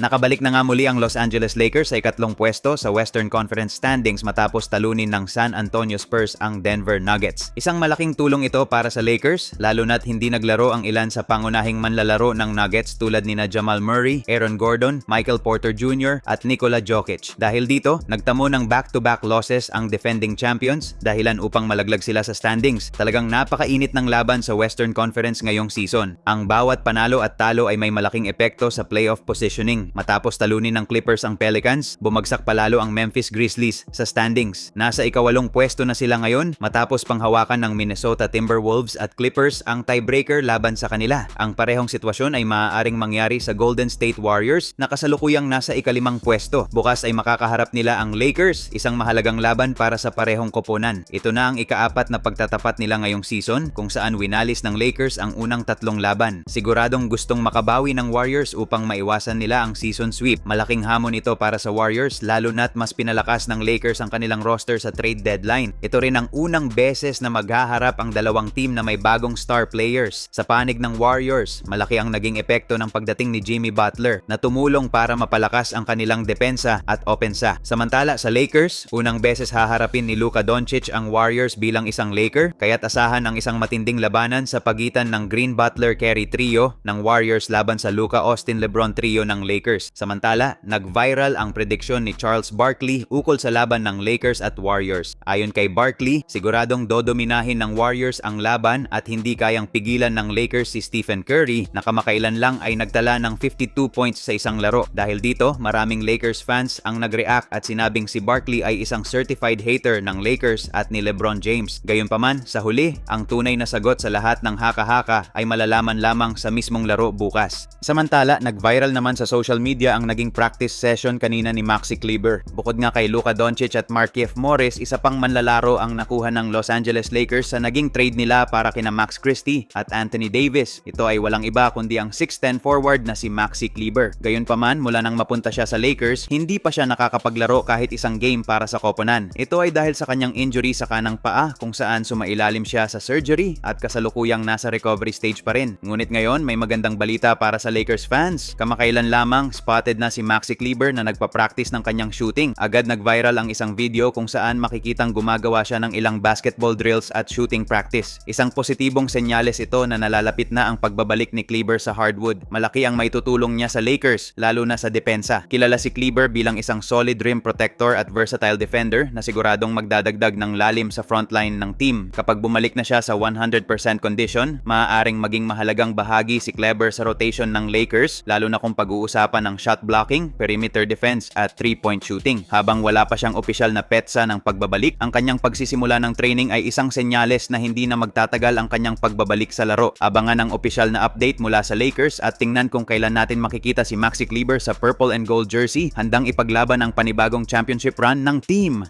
Nakabalik na nga muli ang Los Angeles Lakers sa ikatlong pwesto sa Western Conference standings matapos talunin ng San Antonio Spurs ang Denver Nuggets. Isang malaking tulong ito para sa Lakers, lalo na't hindi naglaro ang ilan sa pangunahing manlalaro ng Nuggets tulad nina Jamal Murray, Aaron Gordon, Michael Porter Jr. at Nikola Jokic. Dahil dito, nagtamo ng back-to-back losses ang defending champions dahilan upang malaglag sila sa standings. Talagang napakainit ng laban sa Western Conference ngayong season. Ang bawat panalo at talo ay may malaking epekto sa playoff positioning. Matapos talunin ng Clippers ang Pelicans, bumagsak palalo ang Memphis Grizzlies sa standings. Nasa ikawalong pwesto na sila ngayon matapos panghawakan ng Minnesota Timberwolves at Clippers ang tiebreaker laban sa kanila. Ang parehong sitwasyon ay maaaring mangyari sa Golden State Warriors na kasalukuyang nasa ikalimang pwesto. Bukas ay makakaharap nila ang Lakers, isang mahalagang laban para sa parehong koponan. Ito na ang ikaapat na pagtatapat nila ngayong season kung saan winalis ng Lakers ang unang tatlong laban. Siguradong gustong makabawi ng Warriors upang maiwasan nila ang season sweep. Malaking hamon ito para sa Warriors lalo na't mas pinalakas ng Lakers ang kanilang roster sa trade deadline. Ito rin ang unang beses na maghaharap ang dalawang team na may bagong star players. Sa panig ng Warriors, malaki ang naging epekto ng pagdating ni Jimmy Butler na tumulong para mapalakas ang kanilang depensa at opensa. Samantala sa Lakers, unang beses haharapin ni Luka Doncic ang Warriors bilang isang Laker, kaya't asahan ang isang matinding labanan sa pagitan ng Green Butler Carey trio ng Warriors laban sa Luka Austin LeBron trio ng Lakers. Samantala, nag-viral ang prediksyon ni Charles Barkley ukol sa laban ng Lakers at Warriors. Ayon kay Barkley, siguradong dodominahin ng Warriors ang laban at hindi kayang pigilan ng Lakers si Stephen Curry na kamakailan lang ay nagtala ng 52 points sa isang laro. Dahil dito, maraming Lakers fans ang nag-react at sinabing si Barkley ay isang certified hater ng Lakers at ni LeBron James. Gayunpaman, sa huli, ang tunay na sagot sa lahat ng haka-haka ay malalaman lamang sa mismong laro bukas. Samantala, nag-viral naman sa social media ang naging practice session kanina ni Maxi Kleber. Bukod nga kay Luka Doncic at Markieff Morris, isa pang manlalaro ang nakuha ng Los Angeles Lakers sa naging trade nila para kina Max Christie at Anthony Davis. Ito ay walang iba kundi ang 6'10 forward na si Maxi Kleber. Gayunpaman, mula nang mapunta siya sa Lakers, hindi pa siya nakakapaglaro kahit isang game para sa koponan. Ito ay dahil sa kanyang injury sa kanang paa kung saan sumailalim siya sa surgery at kasalukuyang nasa recovery stage pa rin. Ngunit ngayon, may magandang balita para sa Lakers fans. Kamakailan lamang, spotted na si Maxi Kleber na nagpa-practice ng kanyang shooting. Agad nag-viral ang isang video kung saan makikitang gumagawa siya ng ilang basketball drills at shooting practice. Isang positibong senyales ito na nalalapit na ang pagbabalik ni Kleber sa hardwood. Malaki ang maitutulong niya sa Lakers, lalo na sa depensa. Kilala si Kleber bilang isang solid rim protector at versatile defender na siguradong magdadagdag ng lalim sa frontline ng team. Kapag bumalik na siya sa 100% condition, maaaring maging mahalagang bahagi si Kleber sa rotation ng Lakers, lalo na kung pag-uusapan ng shot blocking, perimeter defense at 3-point shooting. Habang wala pa siyang opisyal na petsa ng pagbabalik, ang kanyang pagsisimula ng training ay isang senyales na hindi na magtatagal ang kanyang pagbabalik sa laro. Abangan ang opisyal na update mula sa Lakers at tingnan kung kailan natin makikita si Maxi Kleber sa purple and gold jersey handang ipaglaban ang panibagong championship run ng team.